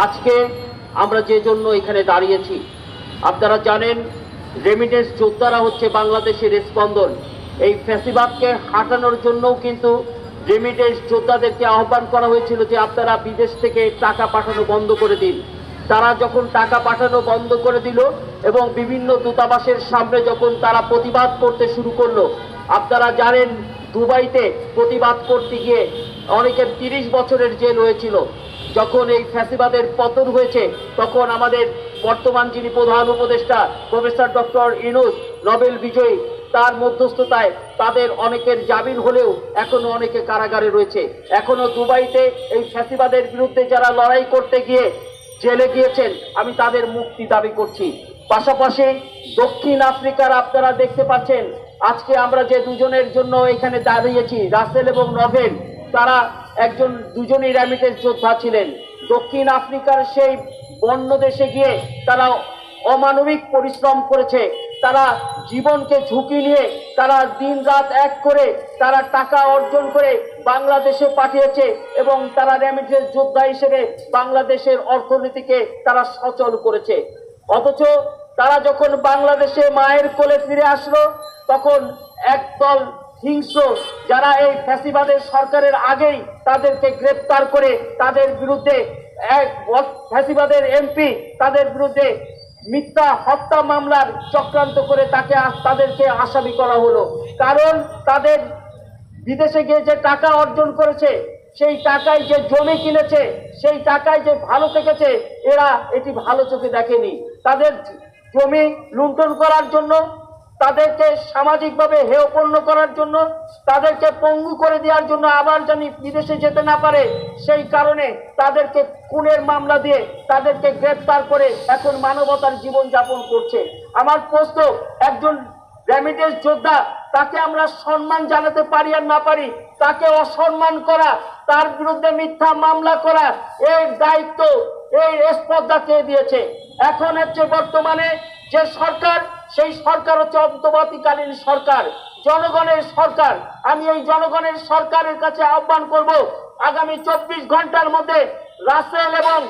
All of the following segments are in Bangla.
আজকে আমরা যে জন্য এখানে দাঁড়িয়েছি, আপনারা জানেন রেমিটেন্স যোদ্ধারা হচ্ছে বাংলাদেশের স্পন্দন এই ফ্যাসিবাদকে হাঁটানোর জন্যও কিন্তু রেমিটেন্স যোদ্ধাদেরকে আহ্বান করা হয়েছিল যে আপনারা বিদেশ থেকে টাকা পাঠানো বন্ধ করে দিন। তারা যখন টাকা পাঠানো বন্ধ করে দিল এবং বিভিন্ন দূতাবাসের সামনে যখন তারা প্রতিবাদ করতে শুরু করল, আপনারা জানেন, দুবাইতে প্রতিবাদ করতে গিয়ে অনেকের তিরিশ বছরের জেল হয়েছিল। যখন এই ফ্যাসিবাদের পতন হয়েছে, তখন আমাদের বর্তমান যিনি প্রধান উপদেষ্টা, প্রফেসর ডক্টর ইনুস নোবেল বিজয়ী, তার মধ্যস্থতায় তাদের অনেকের জামিন হলেও এখনও অনেকে কারাগারে রয়েছে। এখনও দুবাইতে এই ফ্যাসিবাদের বিরুদ্ধে যারা লড়াই করতে গিয়ে জেলে গিয়েছেন, আমি তাদের মুক্তি দাবি করছি। পাশাপাশি দক্ষিণ আফ্রিকার আপনারা দেখতে পাচ্ছেন, আজকে আমরা যে দুজনের জন্য এখানে দাঁড়িয়েছি, রাসেল এবং নভেল, তারা একজন দুজনই র্যামিটেন্স যোদ্ধা ছিলেন। দক্ষিণ আফ্রিকার সেই বন্য দেশে গিয়ে তারা অমানবিক পরিশ্রম করেছে। তারা জীবনকে ঝুঁকি নিয়ে তারা দিন রাত এক করে তারা টাকা অর্জন করে বাংলাদেশে পাঠিয়েছে এবং তারা র্যামিটেন্স যোদ্ধা হিসেবে বাংলাদেশের অর্থনীতিকে তারা সচল করেছে। অথচ তারা যখন বাংলাদেশে মায়ের কোলে ফিরে আসলো, তখন একদল হিংস্র, যারা এই ফ্যাসিবাদের সরকারের আগেই তাদেরকে গ্রেপ্তার করে তাদের বিরুদ্ধে এক ফ্যাসিবাদের এমপি তাদের বিরুদ্ধে মিথ্যা হত্যা মামলার চক্রান্ত করে তাকে তাদেরকে আসামি করা হলো। কারণ তাদের বিদেশে গিয়ে যে টাকা অর্জন করেছে, সেই টাকায় যে জমি কিনেছে, সেই টাকায় যে ভালো থেকেছে, এরা এটি ভালো চোখে দেখেনি। তাদের জমি লুণ্ঠন করার জন্য তাদেরকে সামাজিকভাবে হেয়পূর্ণ করার জন্য, তাদেরকে পঙ্গু করে দেওয়ার জন্য আবার জানি বিদেশে যেতে না পারে, সেই কারণে তাদেরকে খুনের মামলা দিয়ে তাদেরকে গ্রেপ্তার করে এখন মানবতার জীবন যাপন করছে। আমার প্রশ্ন, একজন রেমিটেন্স যোদ্ধা, তাকে আমরা সম্মান জানাতে পারি আর না পারি? তাকে অসম্মান করা, তার বিরুদ্ধে মিথ্যা মামলা করা, এর দায়িত্ব এই স্পর্ধা কে দিয়েছে? এখন হচ্ছে বর্তমানে যে সরকার, সেই সরকার হচ্ছে অন্তর্বর্তীকালীন সরকার, জনগণের সরকার। আমি এই জনগণের সরকারের কাছে আহ্বান করব, আগামী চব্বিশ ঘণ্টার মধ্যে রাসেল এবং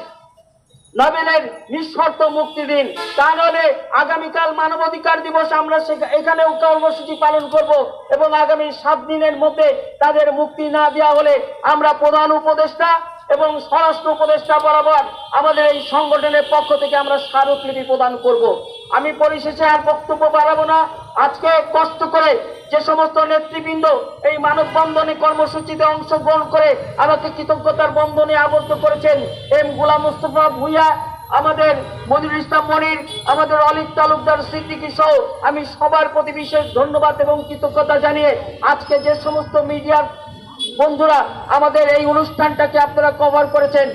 নবেলের নিঃশর্ত মুক্তি দিন। তা নাহলে আগামীকাল মানবাধিকার দিবস আমরা এখানেও কর্মসূচি পালন করব এবং আগামী সাত দিনের মধ্যে তাদের মুক্তি না দেওয়া হলে আমরা প্রধান উপদেষ্টা এবং স্বরাষ্ট্র উপদেষ্টা বরাবর আমাদের এই সংগঠনের পক্ষ থেকে আমরা স্মারকলিপি প্রদান করব। আমি পরিশেষে আর বক্তব্য বাড়াবো না। আজকে কষ্ট করে যে সমস্ত নেতৃবৃন্দ এই মানববন্ধনে কর্মসূচিতে অংশগ্রহণ করে আমাকে কৃতজ্ঞতার বন্ধনে আবদ্ধ করেছেন এম গোলাম মুস্তফা ভুইয়া, আমাদের মনির ইসলাম মনির, আমাদের অলিক তালুকদার সিদ্দিকি সহ আমি সবার প্রতি বিশেষ ধন্যবাদ এবং কৃতজ্ঞতা জানিয়ে আজকে যে সমস্ত মিডিয়ার বন্ধুরা আমাদের এই অনুষ্ঠানটাকে আপনারা কভার করেছেন